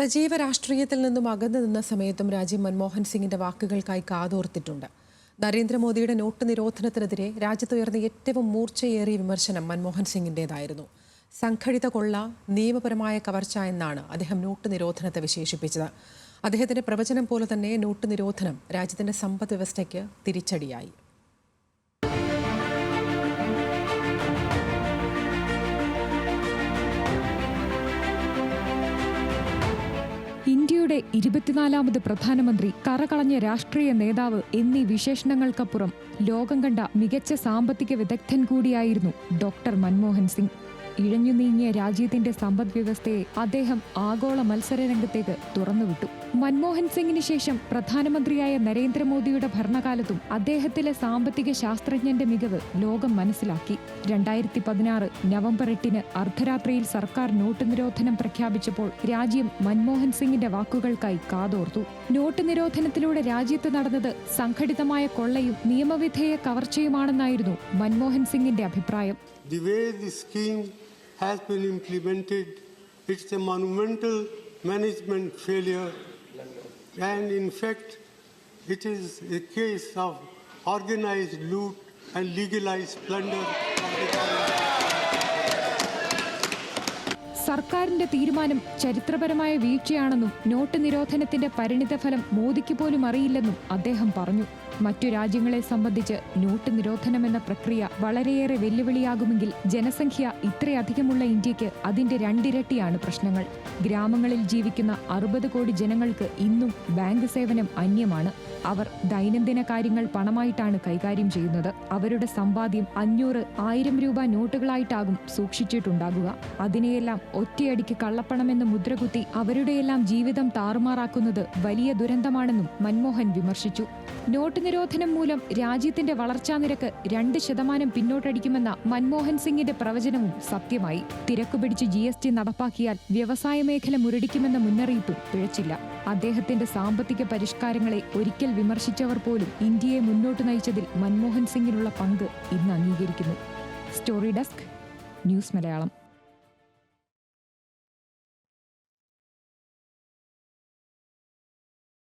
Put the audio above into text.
സജീവ രാഷ്ട്രീയത്തിൽ നിന്നും അകന്നു നിന്ന സമയത്തും രാജ്യം മൻമോഹൻ സിംഗിന്റെ വാക്കുകൾക്കായി കാതോർത്തിട്ടുണ്ട്. നരേന്ദ്രമോദിയുടെ നോട്ട് നിരോധനത്തിനെതിരെ രാജ്യത്തുയർന്ന ഏറ്റവും മൂർച്ചയേറിയ വിമർശനം മൻമോഹൻ സിംഗിന്റേതായിരുന്നു. സംഘടിത കൊള്ള നിയമപരമായ കവർച്ച എന്നാണ് അദ്ദേഹം നോട്ട് നിരോധനത്തെ വിശേഷിപ്പിച്ചത്. അദ്ദേഹത്തിന്റെ പ്രവചനം പോലെ തന്നെ നോട്ട് നിരോധനം രാജ്യത്തിന്റെ സമ്പദ് വ്യവസ്ഥയ്ക്ക് തിരിച്ചടിയായി. ഇന്ത്യയുടെ ഇരുപത്തിനാലാമത് പ്രധാനമന്ത്രി കറകളഞ്ഞ രാഷ്ട്രീയ നേതാവ് എന്നീ വിശേഷണങ്ങൾക്കപ്പുറം ലോകം കണ്ട മികച്ച സാമ്പത്തിക വിദഗ്ധൻ കൂടിയായിരുന്നു ഡോക്ടർ മൻമോഹൻ സിംഗ്. ഇഴഞ്ഞു നീങ്ങിയ രാജ്യത്തിന്റെ സമ്പദ് വ്യവസ്ഥയെ അദ്ദേഹം ആഗോള മത്സരരംഗത്തേക്ക് തുറന്നുവിട്ടു. മൻമോഹൻ സിംഗിന് ശേഷം പ്രധാനമന്ത്രിയായ നരേന്ദ്രമോദിയുടെ ഭരണകാലത്തും അദ്ദേഹത്തിലെ സാമ്പത്തിക ശാസ്ത്രജ്ഞന്റെ മികവ് ലോകം മനസ്സിലാക്കി. രണ്ടായിരത്തി പതിനാറ് നവംബർ എട്ടിന് അർദ്ധരാത്രിയിൽ സർക്കാർ നോട്ട് നിരോധനം പ്രഖ്യാപിച്ചപ്പോൾ രാജ്യം മൻമോഹൻ സിംഗിന്റെ വാക്കുകൾക്കായി കാതോർത്തു. നോട്ട് നിരോധനത്തിലൂടെ രാജ്യത്ത് നടന്നത് സംഘടിതമായ കൊള്ളയും നിയമവിധേയ കവർച്ചയുമാണെന്നായിരുന്നു മൻമോഹൻ സിംഗിന്റെ അഭിപ്രായം. Has been implemented, it's a monumental management failure. And in fact, it is a case of organized loot and legalized plunder. സർക്കാരിന്റെ തീരുമാനം ചരിത്രപരമായ വീഴ്ചയാണെന്നും നോട്ട് നിരോധനത്തിന്റെ പരിണിതഫലം മോദിക്ക് പോലും അറിയില്ലെന്നും അദ്ദേഹം പറഞ്ഞു മറ്റു രാജ്യങ്ങളെ സംബന്ധിച്ച് നോട്ട് നിരോധനം എന്ന പ്രക്രിയ വളരെയേറെ വെല്ലുവിളിയാകുമെങ്കിൽ ജനസംഖ്യ ഇത്രയധികമുള്ള ഇന്ത്യയ്ക്ക് അതിന്റെ രണ്ടിരട്ടിയാണ് പ്രശ്നങ്ങൾ. ഗ്രാമങ്ങളിൽ ജീവിക്കുന്ന അറുപത് കോടി ജനങ്ങൾക്ക് ഇന്നും ബാങ്ക് സേവനം അന്യമാണ്. അവർ ദൈനംദിന കാര്യങ്ങൾ പണമായിട്ടാണ് കൈകാര്യം ചെയ്യുന്നത്. അവരുടെ സമ്പാദ്യം അഞ്ഞൂറ് ആയിരം രൂപ നോട്ടുകളായിട്ടാകും സൂക്ഷിച്ചിട്ടുണ്ടാകുക. അതിനെയെല്ലാം ഒറ്റയടിക്ക് കള്ളപ്പണമെന്ന് മുദ്രകുത്തി അവരുടെയെല്ലാം ജീവിതം താറുമാറാക്കുന്നത് വലിയ ദുരന്തമാണെന്നും മൻമോഹൻ വിമർശിച്ചു. നോട്ട് നിരോധനം മൂലം രാജ്യത്തിന്റെ വളർച്ചാ നിരക്ക് രണ്ട് ശതമാനം പിന്നോട്ടടിക്കുമെന്ന മൻമോഹൻ സിംഗിന്റെ പ്രവചനവും സത്യമായി. തിരക്കുപിടിച്ച് ജി എസ് ടി നടപ്പാക്കിയാൽ വ്യവസായ മേഖല മുരടിക്കുമെന്ന മുന്നറിയിപ്പും പിഴച്ചില്ല. അദ്ദേഹത്തിന്റെ സാമ്പത്തിക പരിഷ്കാരങ്ങളെ ഒരിക്കൽ വിമർശിച്ചവർ പോലും ഇന്ത്യയെ മുന്നോട്ട് നയിച്ചതിൽ മൻമോഹൻ സിംഗിനുള്ള പങ്ക് ഇന്ന് അംഗീകരിക്കുന്നു. Story desk news Malayalam.